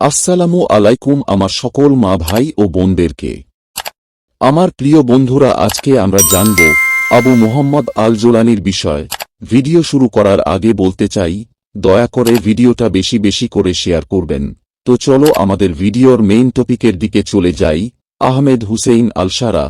আসসালামু আলাইকুম আমার সকল মা ভাই ও বোনদেরকে। আমার প্রিয় বন্ধুরা, আজকে আমরা জানব আবু মোহাম্মদ আল জোলানির বিষয়। ভিডিও শুরু করার আগে বলতে চাই, দয়া করে ভিডিওটা বেশি বেশি করে শেয়ার করবেন। তো চলো আমাদের ভিডিওর মেইন টপিকের দিকে চলে যাই। আহমেদ হুসেইন আলসারা,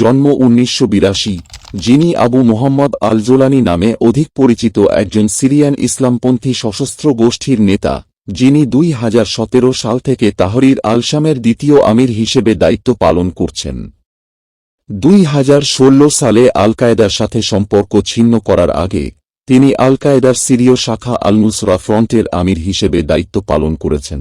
জন্ম উনিশশো বিরাশি, যিনি আবু মোহাম্মদ আল জোলানি নামে অধিক পরিচিত একজন সিরিয়ান ইসলামপন্থী সশস্ত্র গোষ্ঠীর নেতা। যিনি দুই হাজার সতেরো সাল থেকে তাহরির আলসামের দ্বিতীয় আমির হিসেবে দায়িত্ব পালন করছেন। দুই হাজার ষোলো সালে আল কায়েদার সাথে সম্পর্ক ছিন্ন করার আগে, তিনি আল কায়েদার সিরীয় শাখা আল নুসরা ফ্রন্টের আমির হিসেবে দায়িত্ব পালন করেছেন।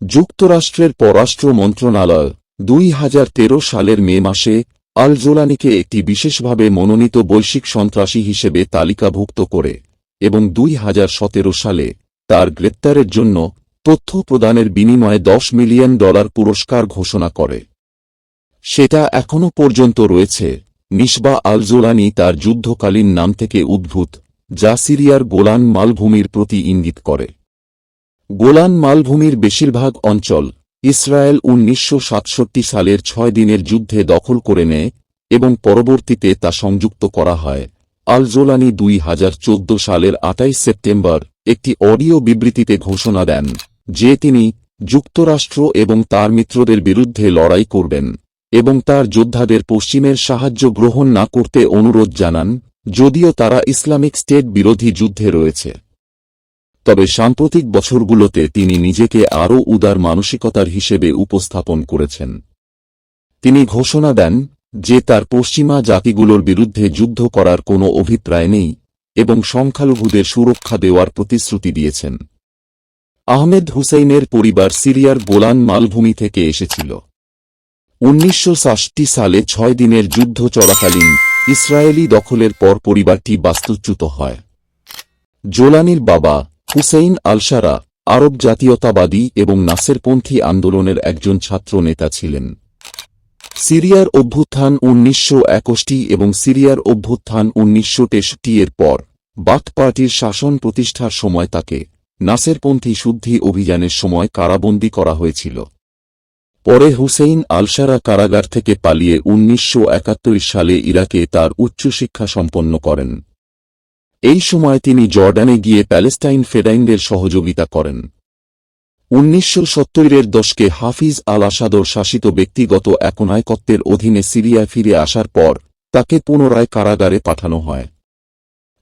যুক্তরাষ্ট্রের পররাষ্ট্র মন্ত্রণালয়, দুই হাজার তেরো সালের মে মাসে আল জোলানিকে একটি বিশেষভাবে মনোনীত বৈশ্বিক সন্ত্রাসী হিসেবে তালিকাভুক্ত করে, এবং দুই হাজার সতেরো সালে তার গ্রেপ্তারের জন্য তথ্য প্রদানের বিনিময়ে দশ মিলিয়ন ডলার পুরস্কার ঘোষণা করে। সেটা এখনও পর্যন্ত রয়েছে। নিসবা আলজোলানি তার যুদ্ধকালীন নাম থেকে উদ্ভূত, যা সিরিয়ার গোলান মালভূমির প্রতি ইঙ্গিত করে। গোলান মালভূমির বেশিরভাগ অঞ্চল ইসরায়েল উনিশশো সাতষট্টি সালের ছয় দিনের যুদ্ধে দখল করে নেয় এবং পরবর্তীতে তা সংযুক্ত করা হয়। আল জোলানি দুই সালের আটাইশ সেপ্টেম্বর একটি অডিও বিবৃতিতে ঘোষণা দেন যে তিনি যুক্তরাষ্ট্র এবং তার মিত্রদের বিরুদ্ধে লড়াই করবেন এবং তার যোদ্ধাদের পশ্চিমের সাহায্য গ্রহণ না করতে অনুরোধ জানান, যদিও তারা ইসলামিক স্টেট বিরোধী যুদ্ধে রয়েছে। তবে সাম্প্রতিক বছরগুলোতে তিনি নিজেকে আরও উদার মানসিকতার হিসেবে উপস্থাপন করেছেন। তিনি ঘোষণা দেন যে তার পশ্চিমা জাতিগুলোর বিরুদ্ধে যুদ্ধ করার কোনো অভিপ্রায় নেই। এবং সংখ্যালঘুদের সুরক্ষা দেওয়ার প্রতিশ্রুতি দিয়েছেন। আহমেদ হুসেইনের পরিবার সিরিয়ার গোলান মালভূমি থেকে এসেছিল। উনিশশো সালে ছয় দিনের যুদ্ধ চলাকালীন ইসরায়েলি দখলের পর পরিবারটি বাস্তুচ্যুত হয়। জোলানির বাবা হুসেইন আলসারা আরব জাতীয়তাবাদী এবং নাসেরপন্থী আন্দোলনের একজন ছাত্র নেতা ছিলেন। সিরিয়ার অভ্যুত্থান উনিশশো একুশটি এবং সিরিয়ার অভ্যুত্থান উনিশশো তেষট্টি এর পর, বাথ পার্টির শাসন প্রতিষ্ঠার সময় তাকে নাসেরপন্থী শুদ্ধি অভিযানের সময় কারাবন্দী করা হয়েছিল। পরে হুসেইন আলসারা কারাগার থেকে পালিয়ে উনিশশো একাত্তর সালে ইরাকে তার উচ্চশিক্ষা সম্পন্ন করেন। এই সময় তিনি জর্ডানে গিয়ে প্যালেস্টাইন ফেডাইনদের সহযোগিতা করেন। উনিশশো সত্তরের দশকে হাফিজ আল আসাদর শাসিত ব্যক্তিগত একনায়কত্বের অধীনে সিরিয়ায় ফিরে আসার পর তাকে পুনরায় কারাগারে পাঠানো হয়।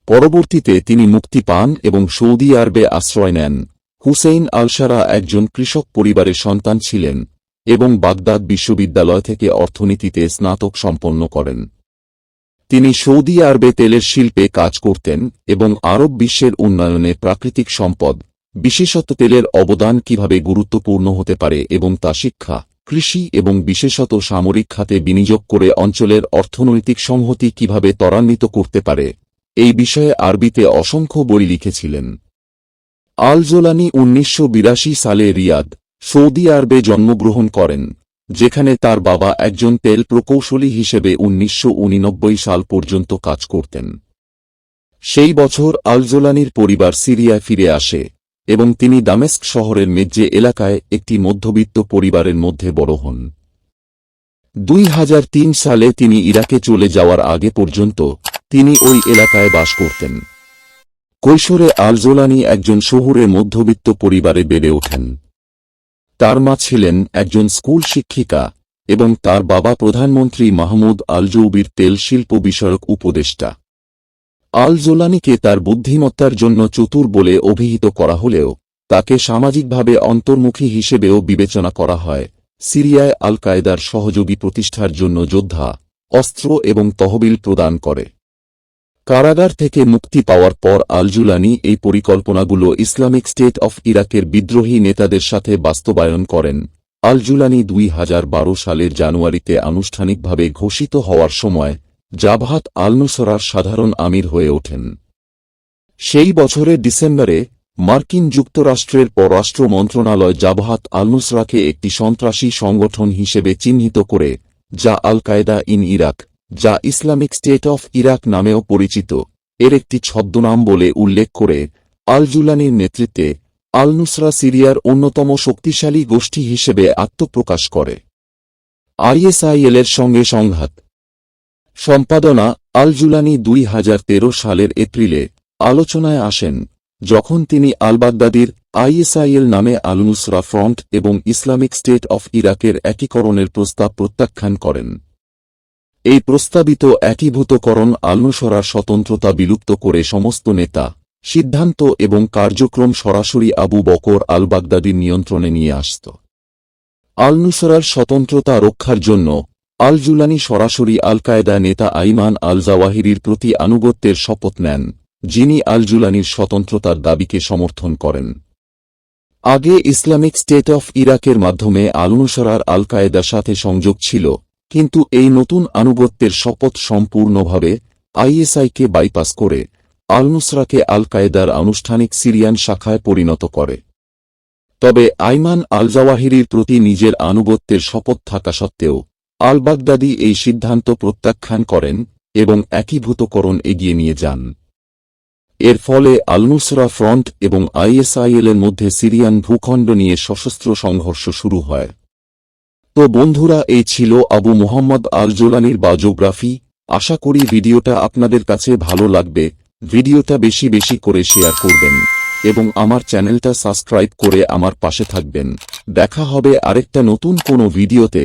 পরবর্তীতে তিনি মুক্তি পান এবং সৌদি আরবে আশ্রয় নেন। হুসেইন আলসারা একজন কৃষক পরিবারের সন্তান ছিলেন এবং বাগদাদ বিশ্ববিদ্যালয় থেকে অর্থনীতিতে স্নাতক সম্পন্ন করেন। তিনি সৌদি আরবে তেলের শিল্পে কাজ করতেন এবং আরব বিশ্বের উন্নয়নে প্রাকৃতিক সম্পদ বিশেষত তেলের অবদান কীভাবে গুরুত্বপূর্ণ হতে পারে এবং তা শিক্ষা, কৃষি এবং বিশেষত সামরিক খাতে বিনিয়োগ করে অঞ্চলের অর্থনৈতিক সংহতি কীভাবে ত্বরান্বিত করতে পারে, এই বিষয়ে আরবিতে অসংখ্য বই লিখেছিলেন। আল জোলানি উনিশশো সালে রিয়াদ, সৌদি আরবে জন্মগ্রহণ করেন, যেখানে তার বাবা একজন তেল প্রকৌশলী হিসেবে উনিশশো সাল পর্যন্ত কাজ করতেন। সেই বছর আলজোলানির পরিবার সিরিয়ায় ফিরে আসে। এবং তিনি দামেস্ক শহরের মেজ্জে এলাকায় একটি মধ্যবিত্ত পরিবারের মধ্যে বড় হন। দুই হাজার তিন সালে তিনি ইরাকে চলে যাওয়ার আগে পর্যন্ত তিনি ওই এলাকায় বাস করতেন। কৈশোরে আলজোলানি একজন শহুরে মধ্যবিত্ত পরিবারে বেড়ে ওঠেন। তার মা ছিলেন একজন স্কুল শিক্ষিকা এবং তার বাবা প্রধানমন্ত্রী মাহমুদ আলজৌবির তেল শিল্প বিষয়ক উপদেষ্টা। আল জোলানিকে তার বুদ্ধিমত্তার জন্য চতুর বলে অভিহিত করা হলেও, তাকে সামাজিকভাবে অন্তর্মুখী হিসেবেও বিবেচনা করা হয়। সিরিয়ায় আল কায়দার সহযোগী প্রতিষ্ঠার জন্য যোদ্ধা, অস্ত্র এবং তহবিল প্রদান করে। কারাগার থেকে মুক্তি পাওয়ার পর আলজুলানি এই পরিকল্পনাগুলো ইসলামিক স্টেট অফ ইরাকের বিদ্রোহী নেতাদের সাথে বাস্তবায়ন করেন। আলজুলানি দুই হাজার বারো সালের জানুয়ারিতে আনুষ্ঠানিকভাবে ঘোষিত হওয়ার সময় জাভাত আলনুসরার সাধারণ আমির হয়ে ওঠেন। সেই বছরের ডিসেম্বরে মার্কিন যুক্তরাষ্ট্রের পররাষ্ট্র মন্ত্রণালয় জাভাত আলনুসরাকে একটি সন্ত্রাসী সংগঠন হিসেবে চিহ্নিত করে, যা আল কায়দা ইন ইরাক, যা ইসলামিক স্টেট অফ ইরাক নামেও পরিচিত। এর একটি ছদ্মনাম বলে উল্লেখ করে আল জুলানির নেতৃত্বে আল নুসরা সিরিয়ার অন্যতম শক্তিশালী গোষ্ঠী হিসেবে আত্মপ্রকাশ করে। আইএসআইএল এর সঙ্গে সংঘাত সম্পাদনা আল জুলানি দুই হাজার তেরো সালের এপ্রিলে আলোচনায় আসেন, যখন তিনি আল বাগদাদির আইএসআইএল নামে আল নুসরা ফ্রন্ট এবং ইসলামিক স্টেট অফ ইরাকের একীকরণের প্রস্তাব প্রত্যাখ্যান করেন। এই প্রস্তাবিত একীভূতকরণ আলনুসরার স্বতন্ত্রতা বিলুপ্ত করে সমস্ত নেতা, সিদ্ধান্ত এবং কার্যক্রম সরাসরি আবু বকর আল বাগদাদির নিয়ন্ত্রণে নিয়ে আসত। আল নুসরার স্বতন্ত্রতা রক্ষার জন্য আল জুলানি সরাসরি আল কায়দা নেতা আইমান আল জাওয়াহিরির প্রতি আনুগত্যের শপথ নেন, যিনি আল জুলানির স্বতন্ত্রতার দাবিকে সমর্থন করেন। আগে ইসলামিক স্টেট অফ ইরাকের মাধ্যমে আলনুসরার আল কায়দার সাথে সংযোগ ছিল, কিন্তু এই নতুন আনুগত্যের শপথ সম্পূর্ণভাবে আইএসআইকে বাইপাস করে আলনুসরাকে আল কায়দার আনুষ্ঠানিক সিরিয়ান শাখায় পরিণত করে। তবে আইমান আল জাওয়াহিরির প্রতি নিজের আনুগত্যের শপথ থাকা সত্ত্বেও আল বাগদাদি এই সিদ্ধান্ত প্রত্যাখ্যান করেন এবং একীভূতকরণ এগিয়ে নিয়ে যান। এর ফলে আলনুসরা ফ্রন্ট এবং আইএসআইএল এর মধ্যে সিরিয়ান ভূখণ্ড নিয়ে সশস্ত্র সংঘর্ষ শুরু হয়। তো বন্ধুরা, এই ছিল আবু মোহাম্মদ আল জোলানির বায়োগ্রাফি। আশা করি ভিডিওটা আপনাদের কাছে ভালো লাগবে। ভিডিওটা বেশি বেশি করে শেয়ার করবেন এবং আমার চ্যানেলটা সাবস্ক্রাইব করে আমার পাশে থাকবেন। দেখা হবে আরেকটা নতুন কোনো ভিডিওতে।